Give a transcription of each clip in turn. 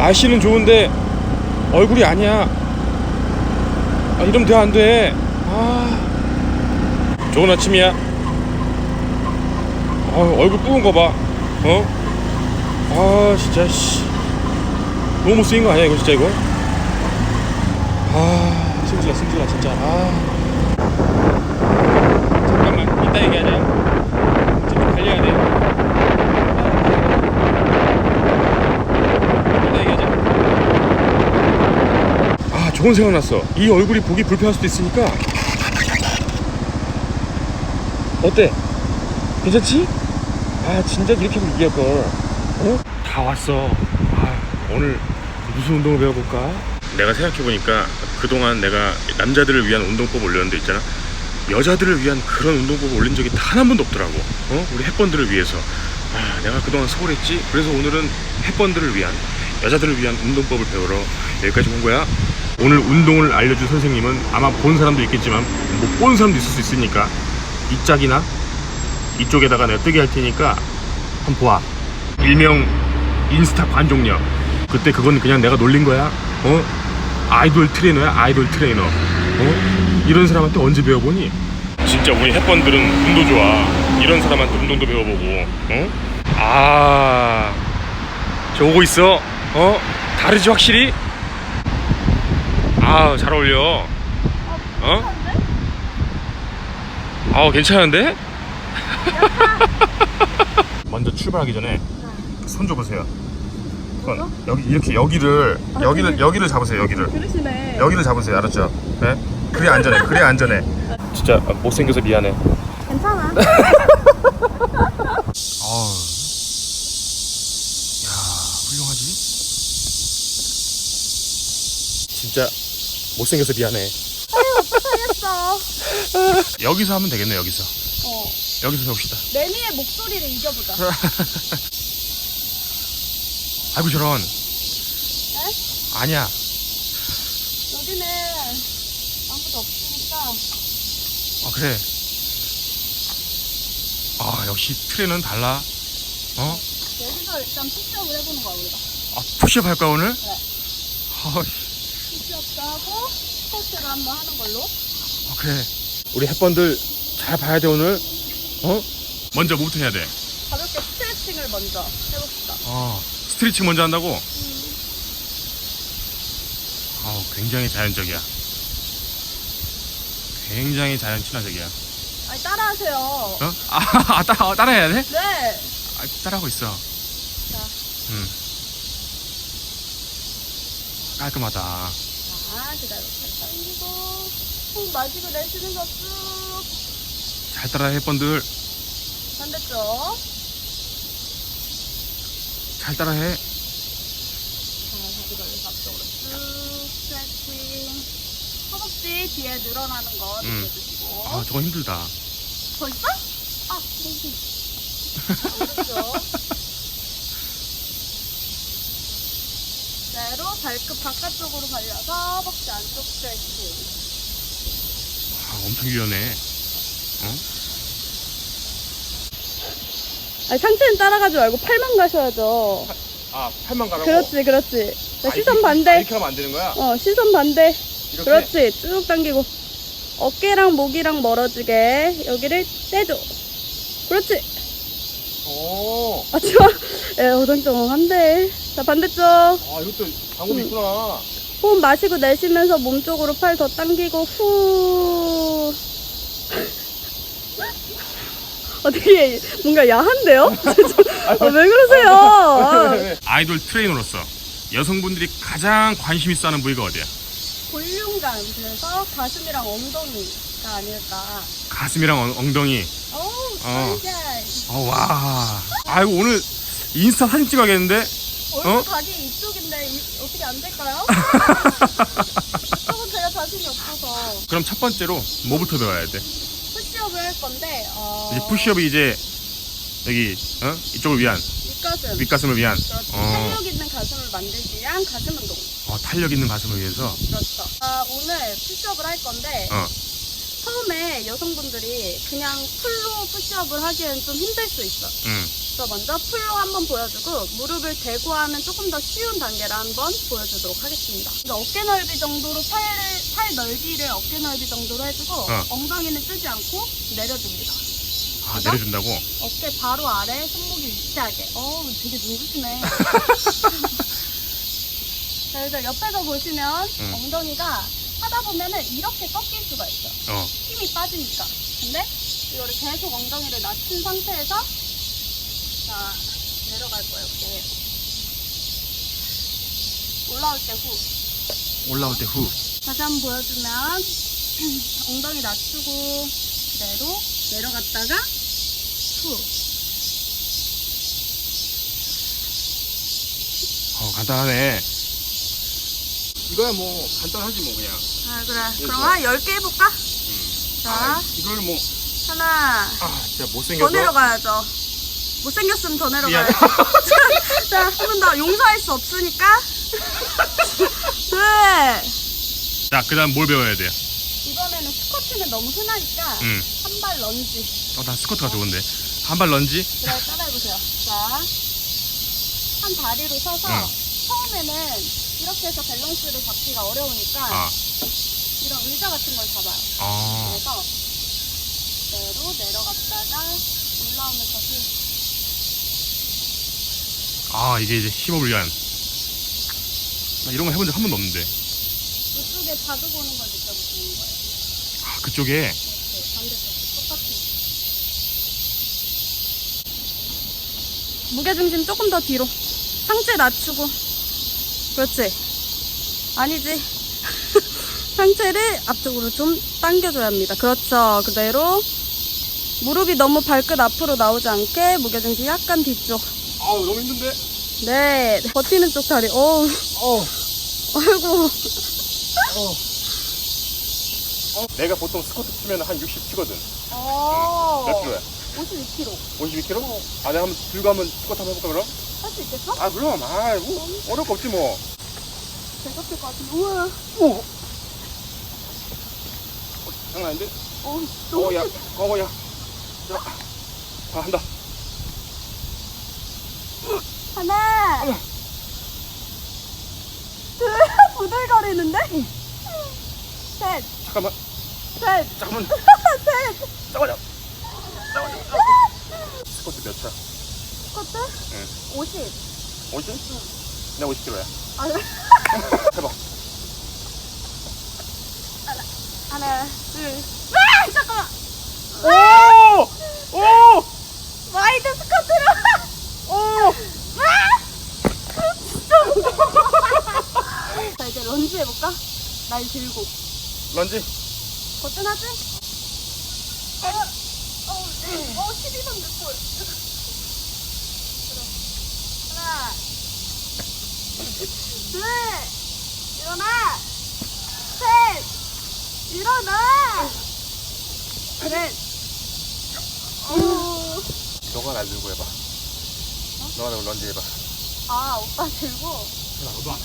날씨는 좋은데 얼굴이 아니야. 아, 이러면 돼, 안 돼. 아. 좋은 아침이야. 아, 얼굴 뿌은 거 봐. 어? 아, 진짜, 씨. 너무 못 쓰인 거 아니야, 이거 진짜, 이거? 아, 승질나, 승질나, 진짜. 아. 잠깐만, 이따 얘기하자. 지금 달려야 돼. 이따 얘기하자. 아, 좋은 생각 났어. 이 얼굴이 보기 불편할 수도 있으니까. 어때? 괜찮지? 아, 진작 이렇게 하면 이길 걸. 어? 다 왔어. 아, 오늘 무슨 운동을 배워볼까? 내가 생각해보니까 그동안 내가 남자들을 위한 운동법 올렸는데 있잖아. 여자들을 위한 그런 운동법 올린 적이 단 한 번도 없더라고. 어? 우리 햇번들을 위해서. 아, 내가 그동안 소홀했지. 그래서 오늘은 햇번들을 위한 여자들을 위한 운동법을 배우러 여기까지 온 거야. 오늘 운동을 알려준 선생님은 아마 본 사람도 있겠지만 못 본 사람도 있을 수 있으니까 이 짝이나 이쪽에다가 내가 뜨게 할 테니까 한번 봐. 일명 인스타 관종녀. 그때 그건 그냥 내가 놀린 거야. 어? 아이돌 트레이너야, 아이돌 트레이너. 어? 이런 사람한테 언제 배워보니? 진짜 우리 햇번들은 운도 좋아. 이런 사람한테 운동도 배워보고. 어? 아, 저 오고 있어. 어? 다르지 확실히? 아, 잘 어울려. 어? 아, 괜찮은데? 먼저 출발하기 전에 손 줘보세요. 손 여기 이렇게 여기를 여기를 여기를 잡으세요. 여기를 그러시네. 여기를 잡으세요. 알았죠? 네? 그래 안전해. 그래 안전해. 진짜 못생겨서 미안해. 괜찮아. 진짜 못생겨서 미안해. 못하겠어. 여기서 하면 되겠네, 여기서. 어. 여기서 배웁시다. 매미의 목소리를 이겨보자. 아이고, 저런. 네? 아니야. 여기는 아무도 없으니까. 어, 그래. 아, 역시 트레는 달라. 어? 여기서 일단 푸시업을 해보는 거야 우리가. 아, 푸시업 할까, 오늘? 네. 아, 푸 시업도 하고 스쿼트를 한번 하는 걸로. 어, 그래. 우리 햇번들 잘 봐야 돼, 오늘. 어? 먼저 뭐부터 해야 돼? 가볍게 스트레칭을 먼저 해봅시다. 어, 스트레칭 먼저 한다고? 아우, 굉장히 자연적이야. 굉장히 자연 친화적이야. 아니 따라하세요. 어? 아, 아, 따라, 아, 따라해야 돼? 네. 아, 따라하고 있어. 자, 응. 깔끔하다. 자 기다려. 잘 당기고 호흡 마시고 내쉬면서 쭉잘 따라해, 햇번들. 반대쪽. 잘 따라해. 자, 다리 걸려서 앞쪽으로 쭉 스트레칭. 허벅지 뒤에 늘어나는 거 음. 느껴주시고. 아, 저건 힘들다. 벌써? 아, 목이. 오른쪽. 그대로 발끝 바깥쪽으로 벌려서 허벅지 안쪽 스트레칭. 아, 엄청 유연해. 아니, 상체는 따라가지 말고 팔만 가셔야죠. 아, 팔만 가라고? 그렇지, 그렇지. 자, 아, 시선 이렇게- 아, 반대. 이렇게 하면 안 되는 거야? 어, 시선 반대. 이렇게? 그렇지. 쭉 당기고. 어깨랑 목이랑 멀어지게 여기를 떼줘. 그렇지. 오. 아, 좋아. 에, 어정쩡한데. 자, 반대쪽. 아, 이것도 방법이 음. 있구나. 호흡 마시고 내쉬면서 몸 쪽으로 팔 더 당기고 후. 어, 되게 뭔가 야한데요? 어, 왜 그러세요? 아, 아이돌 트레이너로서 여성분들이 가장 관심 있어 하는 부위가 어디야? 볼륨감. 그래서 가슴이랑 엉덩이가 아닐까. 가슴이랑 엉- 엉덩이. 어우, 어. 진짜. 어, 와. 아이고, 오늘 인스타 사진 찍어야겠는데? 얼굴 어? 각이 이쪽인데 이- 어떻게 안 될까요? 이쪽은 제가 자신이 없어서 그럼 첫 번째로 뭐부터 배워야 돼? 푸시업을 할 건데 어... 이제 푸시업이 이제 여기, 어? 이쪽을 위한, 윗가슴 윗가슴을 위한, 그렇죠. 어. 탄력 있는 가슴을 만들기 위한 가슴 운동 어, 탄력 있는 가슴을 위해서. 그렇죠. 아, 오늘 푸시업을 할 건데 어. 처음에 여성분들이 그냥 풀로 푸시업을 하기엔 좀 힘들 수 있어. 응. 그래서 먼저 풀로 한번 보여주고 무릎을 대고 하는 조금 더 쉬운 단계를 한번 보여주도록 하겠습니다. 어깨 넓이 정도로 팔을 팔 넓이를 어깨 넓이 정도로 해주고 어. 엉덩이는 뜨지 않고 내려줍니다. 아 내려준다고? 어깨 바로 아래 손목이 위치하게. 어, 되게 눈부시네. 자, 이제 옆에서 보시면 응. 엉덩이가 하다 보면은 이렇게 꺾일 수가 있어. 어. 힘이 빠지니까. 근데 이거를 계속 엉덩이를 낮춘 상태에서 자 내려갈 거예요. 이렇게 올라올 때 후. 올라올 때 후. 다시 한번 보여주면 엉덩이 낮추고 그대로 내려갔다가 후. 어 간단하네. 이거야 뭐 간단하지 뭐 그냥. 아 그래. 이거. 그럼 한 10개 해볼까? 음. 자 아, 이걸 뭐 하나 아, 진짜 더 못생겨서. 내려가야죠. 못생겼으면 더 미안. 내려가야죠. 자, 한 번 더 용서할 수 없으니까. 둘. 자, 그다음 뭘 배워야 돼요? 이번에는 스쿼트는 너무 흔하니까 음. 한 발 런지. 어, 난 스쿼트가 좋은데. 한 발 런지. 그래, 따라해보세요. 자, 한 다리로 서서 응. 처음에는 이렇게 해서 밸런스를 잡기가 어려우니까 아. 이런 의자 같은 걸 잡아요. 어. 그래서 그대로 내려갔다가 올라오면서 후. 아, 이게 이제 15일 간. 나 이런 거 해본 적 한 번도 없는데. 이쪽에 자극 오는 걸 느껴보시는 거예요. 아, 그쪽에 네, 반대쪽 똑같은. 무게중심 조금 더 뒤로. 상체 낮추고. 그렇지. 아니지. 상체를 앞쪽으로 좀 당겨줘야 합니다. 그렇죠. 그대로. 무릎이 너무 발끝 앞으로 나오지 않게 무게중심 약간 뒤쪽. 아우, 너무 힘든데. 네. 버티는 쪽 다리. 어우, 어. 아이고. 어. 내가 보통 스쿼트 치면 한 60 치거든. 어. 몇 킬로야? 52kg. 52kg? 어. 아, 내가 한번 들고 한번 스쿼트 한번 해볼까 그럼? 할 수 있겠어? 아, 그럼. 아, 뭐, 어려울 거 없지 뭐. 되겠을 것 같은데. 우와. 오. 어, 장난 아닌데? 어, 어, 야, 어, 야. 자, 아, 한다. 하나, 둘, 부들거리는데? 셋, 잠깐만, 셋, 잠깐만, 셋. 잠깐만요. 잠깐만요. 스쿼트 몇 차? 스쿼트? 응. 50. 50? 내가 50kg야. 아, 그래? 해봐. 하나, 둘. 아, 잠깐만. 오! 오! 와이드 스쿼트로. 오! 진짜 무거워. 자, 이제 런지 해볼까? 날 들고. 런지. 거뜬하지? 어, 어, 어, 12번 늦골. 하나, 둘, 일어나, 셋, 일어나, 넷. 오. 너가 날 들고 해봐. 너가 날 런지 해봐. 아, 오빠 들고. 자, 너도 한,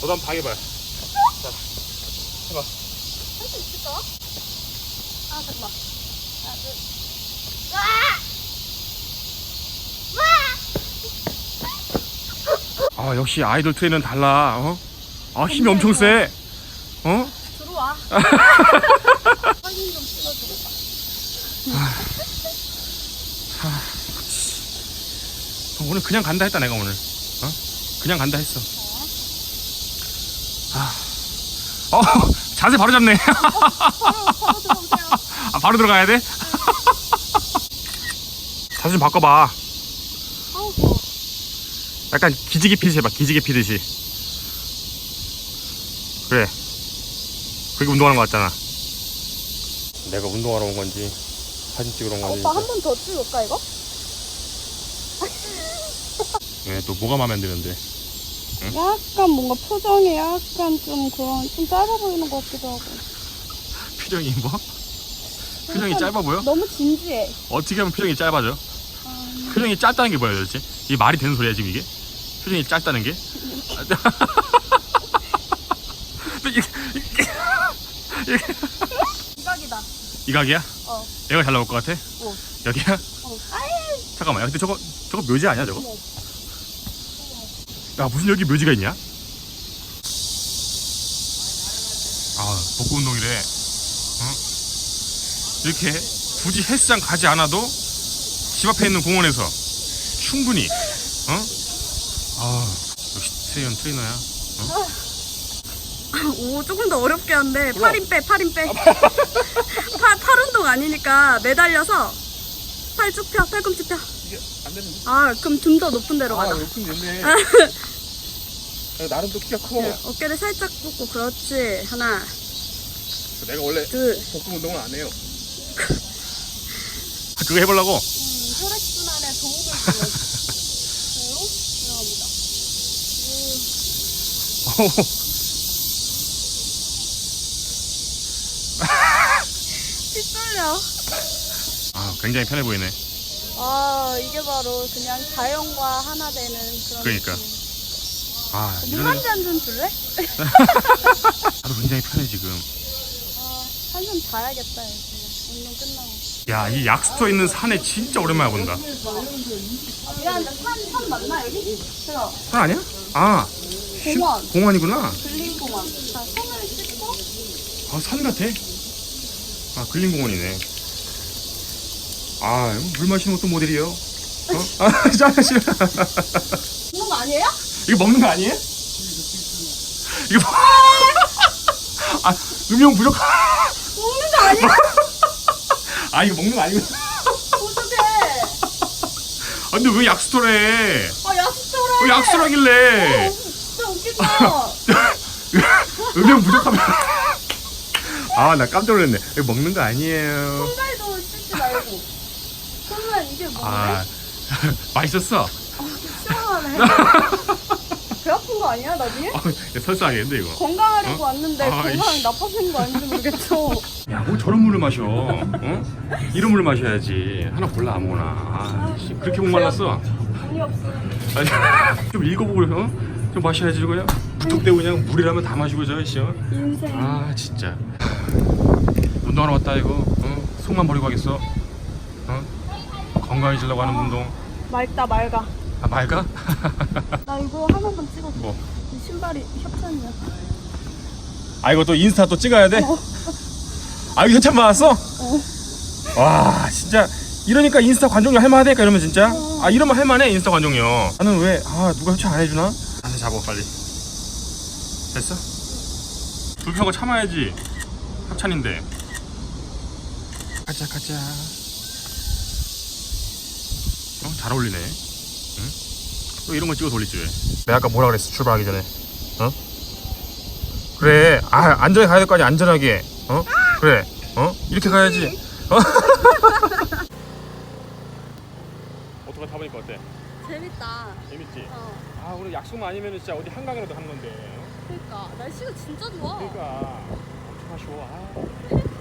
너도 한번 당해봐. 자, 해봐. 할 수 있을까? 아, 잠깐만. 하나, 둘. 와! 와! 아, 역시 아이돌 트레이너는 달라. 어? 아, 힘이 엄청 세. 어? 들어와. 좀 찍어주고. 오늘 그냥 간다 했다 내가 오늘. 어? 그냥 간다 했어. 아. 어, 자세 바로 잡네. 바로, 바로 들어오세요. 아, 바로 들어가야 돼? 자세 좀 바꿔봐. 약간 기지개 피듯이 해봐. 기지개 피듯이. 그래. 그게 운동하는 거 같잖아. 내가 운동하러 온 건지 사진 찍으러 온 아, 건지. 오빠 한 번 더 찍을까, 이거? 왜 또 뭐가 마음에 안 드는데? 약간 뭔가 표정이 약간 좀 그런, 좀 짧아 보이는 것 같기도 하고. 표정이 뭐? 표정이 짧아 보여? 너무 진지해. 어떻게 하면 표정이 짧아져? 아, 표정이 짧다는 게 뭐야 도대체? 이게 말이 되는 소리야 지금 이게? 표정이 짧다는 게? 이각이다. 이 각이야? 어. 얘가 잘 나올 것 같아? 어. 여기야? 어. 아이, 잠깐만 야 근데 저거 저거 묘지 아니야 저거? 야 무슨 여기 묘지가 있냐? 아 복구 운동이래 어? 이렇게 굳이 헬스장 가지 않아도 집 앞에 있는 공원에서 충분히 어? 아 역시 트레이너 트레이너야 오 조금 더 어렵게 한데 팔힘 빼 팔힘 빼. 팔, 팔 운동 아니니까 매달려서 팔 쭉 펴, 팔꿈치 펴. 이게 안 되는데? 아 그럼 좀 더 높은 데로 가자. 높은 됐네 나름 또 키가 커 네, 어깨를 살짝 뻗고 그렇지. 하나, 내가 원래 둘. 복근 운동을 안 해요 그거 해보려고 혈액순환에 도움을 주는 그리고 들어갑니다. 핏돌려. 아 굉장히 편해 보이네 아 이게 바로 그냥 자연과 하나 되는 그런. 그러니까. 느낌. 아 물 이런 한잔 좀 줄래? 나도 굉장히 편해 지금 아, 한잔 자야겠다 이제 운동 끝나고. 야 이 약수터 있는 산에 진짜 오랜만에 본다 미안한데 산, 산 맞나 여기? 제가 산 아니야? 아 공원, 공원이구나 근린공원. 자 손을 씻고 아 산 같아 아 근린공원이네 아물 마시는 것도 모델이요 어? 아 짜증 그런 거 아니에요? 이거 먹는 거 아니에요? 이거 먹- 아 음용 부족 먹는 거 아니야? 아 이거 먹는 거 아니고 어떡해. 아 근데 왜 약수터래 아 약수터래. 왜 약수라길래 어, 진짜 웃긴다. 음용 부족하면 아 나 깜짝 놀랐네 이거 먹는 거 아니에요 손발도 씻지 말고. 그러면 이게 뭔데? 아 맛있었어 시원하네. 배 아픈 거 아니야 나중에? 아, 설사하겠는데 이거 건강하려고 어? 왔는데 아, 건강 이씨. 나빠진 거 아닌지 모르겠죠. 야, 뭐 저런 물을 마셔? 어? 이런 물을 마셔야지. 하나 골라 아무거나. 아, 씨, 그렇게 못 말랐어. 돈이 없어. 아니, 좀 읽어보고 어? 좀 마셔야지 그냥. 무턱대고 그냥 물이라면 다 마시고 저 씨. 어? 인생. 아, 진짜. 운동하러 왔다 이거. 어? 속만 버리고 가겠어. 어? 건강해지려고 하는 운동. 맑다 맑아. 아, 맑아? 나 이거 한 번만 찍어줘. 뭐? 이 신발이 협찬이야. 아, 이거 또 인스타 또 찍어야 돼? 아, 이거 협찬 받았어? 와, 진짜. 이러니까 인스타 관종료 할만하다니까 이러면 진짜 아 이러면 할만해 인스타 관종료 나는 왜 아 누가 협찬 안 해주나 다시 잡아 빨리 됐어? 거 참아야지 협찬인데 가자 가자 어? 잘 어울리네 응? 또 이런 거 찍어서 올리지 왜 내가 아까 뭐라 그랬어 출발하기 전에 어? 그래 아 안전하게 가야 될 거 아니야 안전하게 어? 그래 어? 이렇게 가야지 어? 어떻게 타보니까 어때? 재밌다. 재밌지? 어. 아 우리 약속만 아니면 진짜 어디 한강이라도 가는 건데 그러니까 날씨가 진짜 좋아. 그러니까 엄청 아쉬워 아.